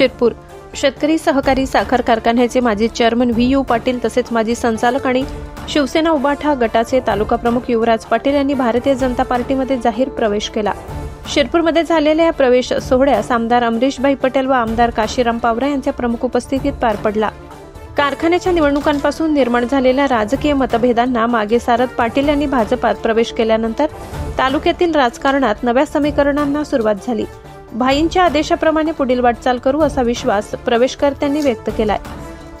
शिरपूर. शेतकरी सहकारी साखर कारखान्याचे माजी चेअरमन व्ही यू पाटील तसेच माजी संचालक आणि शिवसेना उबाठा गटाचे तालुका प्रमुख युवराज पाटील यांनी भारतीय जनता पार्टीमध्ये जाहीर प्रवेश केला. शिरपूरमध्ये झालेल्या या प्रवेश सोहळ्यास आमदार अमरीशभाई पटेल व आमदार काशीराम पावरा यांच्या प्रमुख उपस्थितीत पार पडला. कारखान्याच्या निवडणुकांपासून निर्माण झालेल्या राजकीय मतभेदांना मागे सारत पाटील यांनी भाजपात प्रवेश केल्यानंतर तालुक्यातील राजकारणात नव्या समीकरणांना सुरुवात झाली. भाईंच्या आदेशाप्रमाणे पुढील वाटचाल करू असा विश्वास प्रवेशकर्त्यांनी व्यक्त केलाय.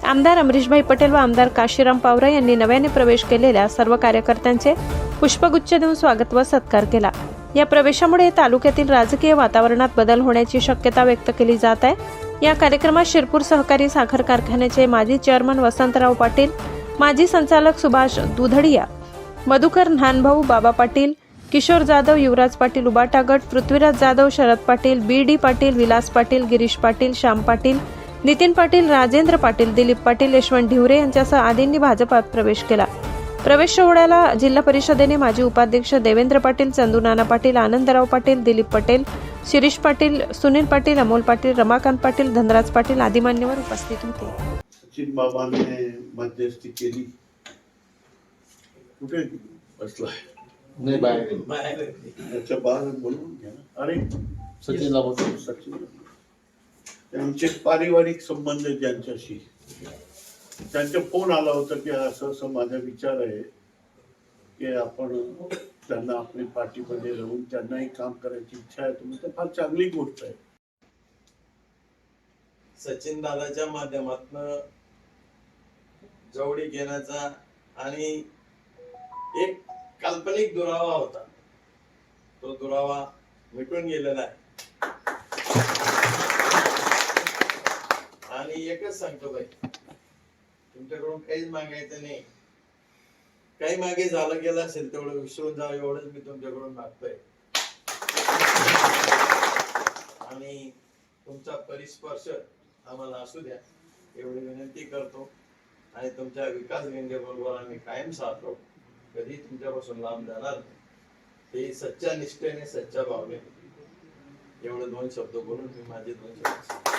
आमदार अमरीशभाई पटेल व आमदार काशीराम पावरा यांनी नव्याने प्रवेश केलेल्या सर्व कार्यकर्त्यांचे पुष्पगुच्छ देऊन स्वागत व सत्कार केला. या प्रवेशामुळे तालुक्यातील राजकीय वातावरणात बदल होण्याची शक्यता व्यक्त केली जात आहे. या कार्यक्रमात शिरपूर सहकारी साखर कारखान्याचे माजी चेअरमन वसंतराव पाटील माजी संचालक सुभाष दुधडिया मधुकर न्हानभाऊ बाबा पाटील किशोर जाधव युवराज पाटील उबाटा गट पृथ्वीराज जाधव शरद पाटील बी डी पाटील विलास पाटील गिरीश पाटील श्याम पाटील नितीन पाटील राजेंद्र पाटील दिलीप पाटील यशवंत ढिवरे यांच्यासह आदींनी भाजपात प्रवेश केला. प्रवेश सोहळ्याला जिल्हा परिषदेने माजी उपाध्यक्ष देवेंद्र पाटील चंदू नाना पाटील आनंदराव पाटील दिलीप पटेल शिरीष पाटील सुनील पाटील अमोल पाटील रमाकांत पाटील धनराज पाटील आदी मान्यवर उपस्थित होते. बाबाने मध्यस्थी केली. कुठे? बसला नाही बाहेर त्याच्या बाहेर बोलून घ्या. ना. अरे सचिनला बोलतो. सचिन. त्यांचे पारिवारिक संबंध आहेत ज्यांच्याशी. त्यांचा फोन आला होता की असं असं माझा विचार आहे की आपण त्यांना आपली पार्टीमध्ये राहून त्यांनाही काम करायची इच्छा आहे. तुम्ही तर फार चांगली गोष्ट आहे. सचिन दादाच्या माध्यमातून जवळी घेण्याचा आणि एक काल्पनिक दुरावा होता. तो दुरावा मिटून गेलेला आहे. आणि एकच सांगतो बाई तुमच्याकडून काहीच मागायचं नाही. काही मागे झालं गेलं असेल तेवढं विसरून जावं एवढंच मी तुमच्याकडून मागतोय. आणि तुमचा परिस्पर्श आम्हाला असू द्या. एवढी विनंती करतो. आणि तुमच्या विकास बरोबर आम्ही कायम साथ राहू. कधी तुमच्यापासून लांब जाणार नाही. ते सच्च्या निष्ठेने सच्च्या भावने एवढे दोन शब्द बोलून मी माझे दोन शब्द